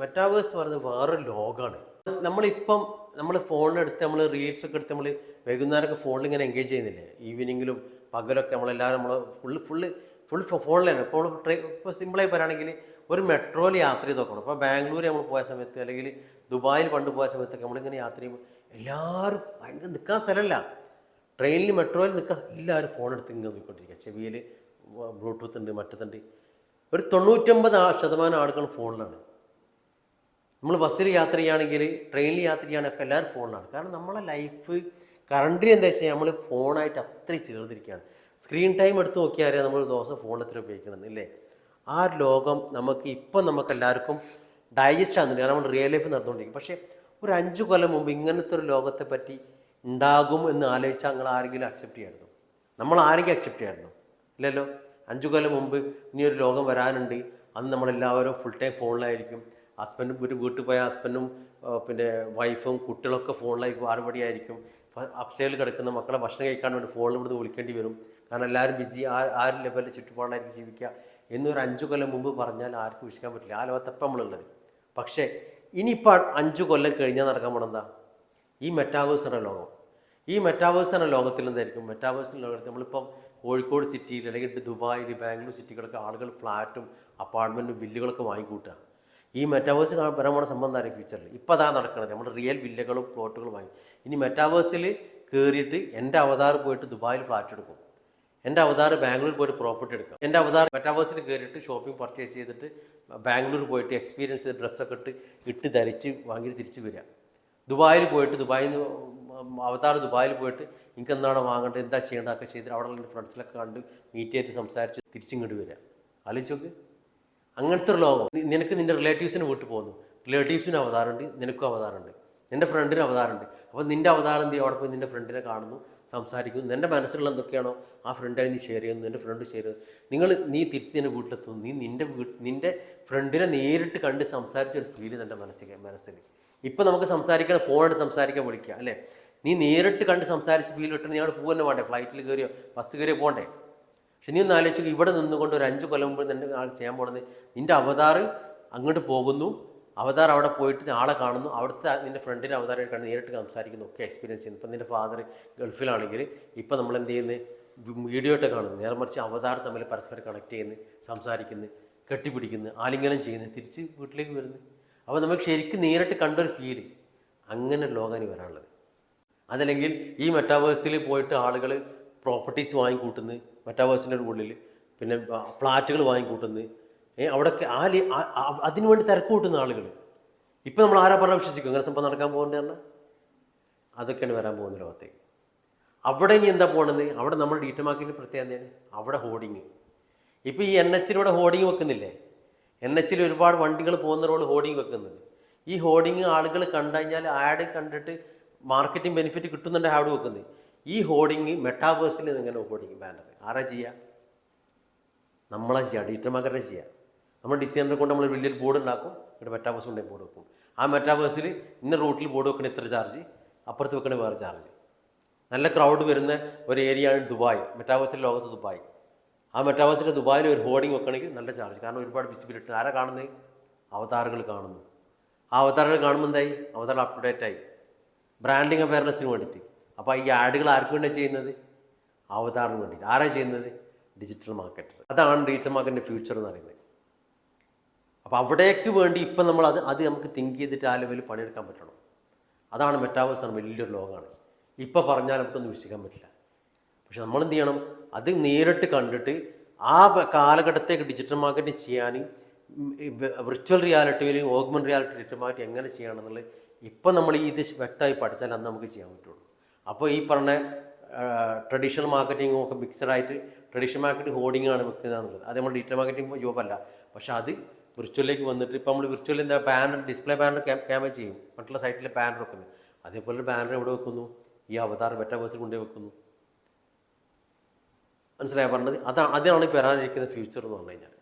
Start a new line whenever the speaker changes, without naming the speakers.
Metaverse പറയുന്നത് വേറൊരു ലോകമാണ് നമ്മളിപ്പം നമ്മൾ ഫോണിലെടുത്ത് നമ്മൾ റീൽസ് ഒക്കെ എടുത്ത് നമ്മൾ വൈകുന്നേരമൊക്കെ ഫോണിൽ ഇങ്ങനെ എൻഗേജ് ചെയ്യുന്നില്ലേ? ഈവനിങ്ങിലും പകലൊക്കെ നമ്മളെല്ലാവരും നമ്മൾ ഫുള്ള് ഫുള്ള് ഫുൾ ഫോണിലാണ് ഇപ്പോൾ ട്രെയിൻ ഇപ്പോൾ സിമ്പിളായി പറയുകയാണെങ്കിൽ ഒരു മെട്രോയിൽ യാത്ര ചെയ്ത് നോക്കണം. ഇപ്പോൾ ബാംഗ്ലൂർ നമ്മൾ പോയ സമയത്ത് അല്ലെങ്കിൽ ദുബായിൽ പണ്ട് പോയ സമയത്തൊക്കെ നമ്മളിങ്ങനെ യാത്ര ചെയ്യുമ്പോൾ എല്ലാവരും ഭയങ്കര നിൽക്കാൻ സ്ഥലമല്ല ട്രെയിനിൽ മെട്രോയിൽ നിൽക്കാൻ എല്ലാവരും ഫോൺ എടുത്ത് ഇങ്ങനെ നോക്കിക്കൊണ്ടിരിക്കുക. ചെവിയിൽ ബ്ലൂടൂത്ത് ഉണ്ട് മറ്റത്തുണ്ട് ഒരു തൊണ്ണൂറ്റൊമ്പത് ശതമാനം ആളുകൾ ഫോണിലാണ് നമ്മൾ ബസ്സിൽ യാത്ര ചെയ്യുകയാണെങ്കിൽ ട്രെയിനിൽ യാത്ര ചെയ്യുകയാണെങ്കിൽ എല്ലാവരും ഫോണിലാണ്. കാരണം നമ്മളെ ലൈഫ് കറണ്ടിന് എന്താ വെച്ചാൽ നമ്മൾ ഫോണായിട്ട് അത്രയും ചേർന്നിരിക്കുകയാണ്. സ്ക്രീൻ ടൈം എടുത്ത് നോക്കിയാൽ നമ്മൾ ദിവസം ഫോൺ എത്ര ഉപയോഗിക്കണം ഇല്ലേ? ആ ലോകം നമുക്ക് ഇപ്പം നമുക്ക് എല്ലാവർക്കും ഡൈജസ്റ്റ് ആകുന്നുണ്ട് കാരണം നമ്മൾ റിയൽ ലൈഫ് നടന്നുകൊണ്ടിരിക്കും. പക്ഷേ ഒരു അഞ്ച് കൊല്ലം മുമ്പ് ഇങ്ങനത്തെ ഒരു ലോകത്തെ പറ്റി ഉണ്ടാകും എന്ന് ആലോചിച്ചാൽ നിങ്ങൾ ആരെങ്കിലും അക്സെപ്റ്റ് ചെയ്യായിരുന്നു? നമ്മൾ ആരെങ്കിലും അക്സെപ്റ്റ് ചെയ്യായിരുന്നു? ഇല്ലല്ലോ? അഞ്ചു കൊല്ലം മുമ്പ് ഇനിയൊരു ലോകം വരാനുണ്ട്. അന്ന് നമ്മളെല്ലാവരും ഫുൾ ടൈം ഫോണിലായിരിക്കും. ഹസ്ബൻഡും ഒരു വീട്ടിൽ പോയ ഹസ്ബൻഡും പിന്നെ വൈഫും കുട്ടികളൊക്കെ ഫോണിലേക്ക് ആറുപടിയായിരിക്കും അപ്സൈഡിൽ കിടക്കുന്ന മക്കളെ ഭക്ഷണം കഴിക്കാൻ വേണ്ടി ഫോണിൽ ഇവിടുന്ന് വിളിക്കേണ്ടി വരും. കാരണം എല്ലാവരും ബിസി ആ ആ ലെവലിൽ ചുറ്റുപാടായിരിക്കും ജീവിക്കുക. എന്നൊരു അഞ്ചു കൊല്ലം മുമ്പ് പറഞ്ഞാൽ ആർക്കും വിശ്വസിക്കാൻ പറ്റില്ല. ആ ലോകത്തപ്പം നമ്മളുള്ളത്? പക്ഷേ ഇനിയിപ്പോൾ അഞ്ചു കൊല്ലം കഴിഞ്ഞാൽ നടക്കാൻ പോണെന്താ ഈ മെറ്റാവേഴ്സ് എന്ന ലോകം. ഈ മെറ്റാവേഴ്സ് എന്ന ലോകത്തിൽ എന്തായിരിക്കും? മെറ്റാവേഴ്സിന്റെ ലോകത്ത് നമ്മളിപ്പം കോഴിക്കോട് സിറ്റിയിൽ അല്ലെങ്കിൽ ദുബായിൽ ബാംഗ്ലൂർ സിറ്റികളൊക്കെ ആളുകൾ ഫ്ലാറ്റും അപ്പാർട്ട്മെന്റും ബില്ലുകളൊക്കെ വാങ്ങിക്കൂട്ടുക ഈ മെറ്റാവേഴ്സ് വരാൻ പോണ അറിയാം ഫ്യൂച്ചറിൽ ഇപ്പോൾ അതാണ് നടക്കുന്നത് നമ്മുടെ റിയൽ വില്ലകളും പ്ലോട്ടുകളും വാങ്ങി. ഇനി മെറ്റാവേഴ്സിൽ കയറിയിട്ട് എന്റെ അവതാർ പോയിട്ട് ദുബായിൽ ഫ്ലാറ്റ് എടുക്കും. എന്റെ അവതാർ ബാംഗ്ലൂർ പോയിട്ട് പ്രോപ്പർട്ടി എടുക്കും. എന്റെ അവതാർ മെറ്റാവേഴ്സിൽ കയറിയിട്ട് ഷോപ്പിംഗ് പർച്ചേസ് ചെയ്തിട്ട് ബാംഗ്ലൂർ പോയിട്ട് എക്സ്പീരിയൻസ് ചെയ്ത് ഡ്രസ്സൊക്കെ ഇട്ട് ഇട്ട് ധരിച്ച് വാങ്ങിയിട്ട് തിരിച്ച് വരിക ദുബായിൽ പോയിട്ട് ദുബായിൽ നിന്ന് അവതാർ ദുബായിൽ പോയിട്ട് എനിക്ക് എന്താണ് വാങ്ങേണ്ടത് എന്താ ചെയ്യേണ്ടതൊക്കെ ചെയ്തിട്ട് അവിടെ ഫ്രണ്ട്സിലൊക്കെ കണ്ട് മീറ്റ് ചെയ്ത് സംസാരിച്ച് തിരിച്ചിങ്ങോട്ട് വരിക ആലോചിച്ച് നോക്ക്. അങ്ങനത്തെ ഒരു ലോകം. നിനക്ക് നിന്റെ റിലേറ്റീവ്സിന് വീട്ടിൽ പോകുന്നു. റിലേറ്റീവ്സിന് അവതാരമുണ്ട് നിനക്കും അവതാരമുണ്ട്. നിന്റെ ഫ്രണ്ടിന് അവതാരമുണ്ട്. അപ്പോൾ നിന്റെ അവതാരം എന്ത് അവിടെ പോയി നിന്റെ ഫ്രണ്ടിനെ കാണുന്നു സംസാരിക്കുന്നു. നിന്റെ മനസ്സിലുള്ള എന്തൊക്കെയാണോ ആ ഫ്രണ്ടായി നീ ഷെയർ ചെയ്യുന്നു നിന്റെ ഫ്രണ്ട് ഷെയർ ചെയ്യുന്നു. നിങ്ങൾ നീ തിരിച്ച് നിന്റെ വീട്ടിലെത്തുന്നു. നീ നിന്റെ വീട്ട് നിന്റെ ഫ്രണ്ടിനെ നേരിട്ട് കണ്ട് സംസാരിച്ച ഒരു ഫീൽ നിന്റെ മനസ്സിൽ മനസ്സിൽ ഇപ്പം നമുക്ക് സംസാരിക്കണം ഫോണെടുത്ത് സംസാരിക്കാൻ വിളിക്കുക അല്ലേ? നീ നേരിട്ട് കണ്ട് സംസാരിച്ച് ഫീൽ കിട്ടണം അവിടെ പോകാൻ വേണ്ടേ? ഫ്ലൈറ്റിൽ കയറിയോ ബസ് കയറിയോ പോകണ്ടേ പക്ഷെ നീ ഒന്ന് ആലോചിച്ചു ഇവിടെ നിന്നുകൊണ്ട് ഒരു അഞ്ച് കൊല്ലം മുമ്പ് നിന്റെ ആൾ ചെയ്യാൻ പോകുന്നത് നിന്റെ അവതാർ അങ്ങോട്ട് പോകുന്നു. അവതാർ അവിടെ പോയിട്ട് ആളെ കാണുന്നു. അവിടുത്തെ നിന്റെ ഫ്രണ്ടിന്റെ അവതാരമായിട്ട് കണ്ട് നേരിട്ട് സംസാരിക്കുന്നു. ഒക്കെ എക്സ്പീരിയൻസ് ചെയ്യുന്നു. ഇപ്പം നിന്റെ ഫാദർ ഗൾഫിലാണെങ്കിൽ ഇപ്പം നമ്മൾ എന്ത് ചെയ്യുന്നത് വീഡിയോ ആയിട്ട് കാണുന്നു. നേരെ മറിച്ച് അവതാർ തമ്മിൽ പരസ്പരം കണക്ട് ചെയ്യുന്നു സംസാരിക്കുന്നു കെട്ടിപ്പിടിക്കുന്നു ആലിംഗനം ചെയ്യുന്നു തിരിച്ച് വീട്ടിലേക്ക് വരുന്നു. അപ്പോൾ നമുക്ക് ശരിക്കും നേരിട്ട് കണ്ടൊരു ഫീൽ അങ്ങനെ ലോകാനി ലോകം വരാനുള്ളത്. അതല്ലെങ്കിൽ ഈ മെറ്റാവേഴ്സിൽ പോയിട്ട് ആളുകൾ പ്രോപ്പർട്ടീസ് വാങ്ങിക്കൂട്ടുന്നു. മെറ്റാവേഴ്സിന്റെ ഉള്ളിൽ പിന്നെ ഫ്ലാറ്റുകൾ വാങ്ങിക്കൂട്ടുന്നു ഏഹ് അവിടെ ആ ലി- ആ- ആ- അതിനു വേണ്ടി തിരക്ക് കൂട്ടുന്ന ആളുകൾ ഇപ്പം നമ്മൾ ആരാ പറഞ്ഞാൽ വിശ്വസിക്കും. അങ്ങനെ സംഭവം നടക്കാൻ പോകുന്നത് പറഞ്ഞാൽ അതൊക്കെയാണ് വരാൻ പോകുന്ന ലോകത്തേക്ക് അവിടെ ഇനി എന്താ പോകണമെന്ന് അവിടെ നമ്മൾ ഡീറ്റ പ്രത്യേകതയാണ് പ്രത്യേകത അവിടെ ഹോർഡിങ്. ഇപ്പോൾ ഈ എൻ എച്ചിലൂടെ ഹോർഡിങ് വെക്കുന്നില്ലേ? എൻ എച്ചിൽ ഒരുപാട് വണ്ടികൾ പോകുന്ന റോഡ് ഹോർഡിങ് വെക്കുന്നുണ്ട്. ഈ ഹോർഡിങ് ആളുകൾ കണ്ടു കഴിഞ്ഞാൽ ആഡ് കണ്ടിട്ട് മാർക്കറ്റിംഗ് ബെനിഫിറ്റ് കിട്ടുന്നുണ്ട് ആഡ് വെക്കുന്നത്. ഈ ഹോർഡിങ് മെട്ടാവേഴ്സിൽ ഇങ്ങനെ ഹോർഡിങ് ബാനർ ആരാ ചെയ്യുക നമ്മളെ ചെയ്യുക ഡിജിറ്റൽ മാർക്കറ്റ് ചെയ്യുക നമ്മൾ ഡിസൈനറെ കൊണ്ട് നമ്മൾ വലിയൊരു ബോർഡ് ഉണ്ടാക്കും ഇവിടെ മെറ്റാവേഴ്സ് കൊണ്ടേ ബോർഡ് വെക്കും. ആ മെറ്റാവേഴ്സിൽ ഇന്ന റൂട്ടിൽ ബോർഡ് വെക്കണ ഇത്ര ചാർജ് അപ്പുറത്ത് വെക്കണ വേറെ ചാർജ് നല്ല ക്രൗഡ് വരുന്ന ഒരു ഏരിയ ആണ് ദുബായ്. മെറ്റാവേഴ്സിന്റെ ലോകത്ത് ദുബായ്. ആ മെറ്റാവേഴ്സിന്റെ ദുബായിൽ ഒരു ഹോർഡിങ് വെക്കണമെങ്കിൽ നല്ല ചാർജ് കാരണം ഒരുപാട് വിസിബിലിറ്റി ആരാ കാണുന്നത് അവതാറുകൾ കാണുന്നു. ആ അവതാറുകൾ കാണുമ്പോൾ എന്തായി? അവതാർ അപ്ഡേറ്റ് ആയി. ബ്രാൻഡിങ് അവയർനെസ്സിന് വേണ്ടിയിട്ട്. അപ്പോൾ ഈ ആഡുകൾ ആർക്ക് വേണ്ടിയാണ് ചെയ്യുന്നത്? അവതാറിന് വേണ്ടി ആരാ ചെയ്യുന്നത്? ഡിജിറ്റൽ മാർക്കറ്റർ അതാണ് ഡിജിറ്റൽ മാർക്കറ്റിന്റെ ഫ്യൂച്ചർ എന്ന് പറയുന്നത്. അപ്പോൾ അവിടേക്ക് വേണ്ടി ഇപ്പം നമ്മൾ അത് അത് നമുക്ക് തിങ്ക് ചെയ്തിട്ട് ആ ലെവലിൽ പണിയെടുക്കാൻ പറ്റണം. അതാണ് മെറ്റാവേഴ്സ് ആണ് വലിയൊരു ലോകമാണ്. ഇപ്പോൾ പറഞ്ഞാൽ നമുക്കൊന്നും വിശ്വസിക്കാൻ പറ്റില്ല. പക്ഷെ നമ്മൾ എന്ത് ചെയ്യണം? അത് നേരിട്ട് കണ്ടിട്ട് ആ കാലഘട്ടത്തേക്ക് ഡിജിറ്റൽ മാർക്കറ്റിംഗ് ചെയ്യാൻ virtual റിയാലിറ്റിയിൽ augment reality digital market എങ്ങനെ ചെയ്യണം എന്നുള്ളത് ഇപ്പം നമ്മൾ ഈ ഇത് വ്യക്തമായി പഠിച്ചാൽ അന്ന് നമുക്ക് ചെയ്യാൻ പറ്റുള്ളൂ. അപ്പോൾ ഈ പറഞ്ഞ ട്രഡീഷണൽ മാർക്കറ്റിംഗും ഒക്കെ മിക്സഡ് ആയിട്ട് ട്രഡീഷണൽ മാർക്കറ്റ് ഹോർഡിംഗ് ആണ് വെക്കുന്നത് എന്നുള്ളത്. അത് നമ്മൾ ഡിജിറ്റൽ മാർക്കറ്റിംഗ് ജോബല്ല പക്ഷെ അത് വിർച്വലിലേക്ക് വന്നിട്ട് ഇപ്പോൾ നമ്മൾ വിർച്വൽ എന്താ ബാനർ ഡിസ്പ്ലേ ബാനർ ക്യാമ ചെയ്യും. മറ്റുള്ള സൈറ്റിലെ ബാനർ വെക്കുന്നത് അതേപോലെ ബാനർ എവിടെ വെക്കുന്നു? ഈ അവതാർ മെറ്റാവേഴ്സിൽ കൊണ്ടുപോയി വെക്കുന്നു. മനസ്സിലായി പറഞ്ഞത്? അതാണ് അതാണ് വരാനിരിക്കുന്ന ഫ്യൂച്ചർ എന്ന് പറഞ്ഞു കഴിഞ്ഞാൽ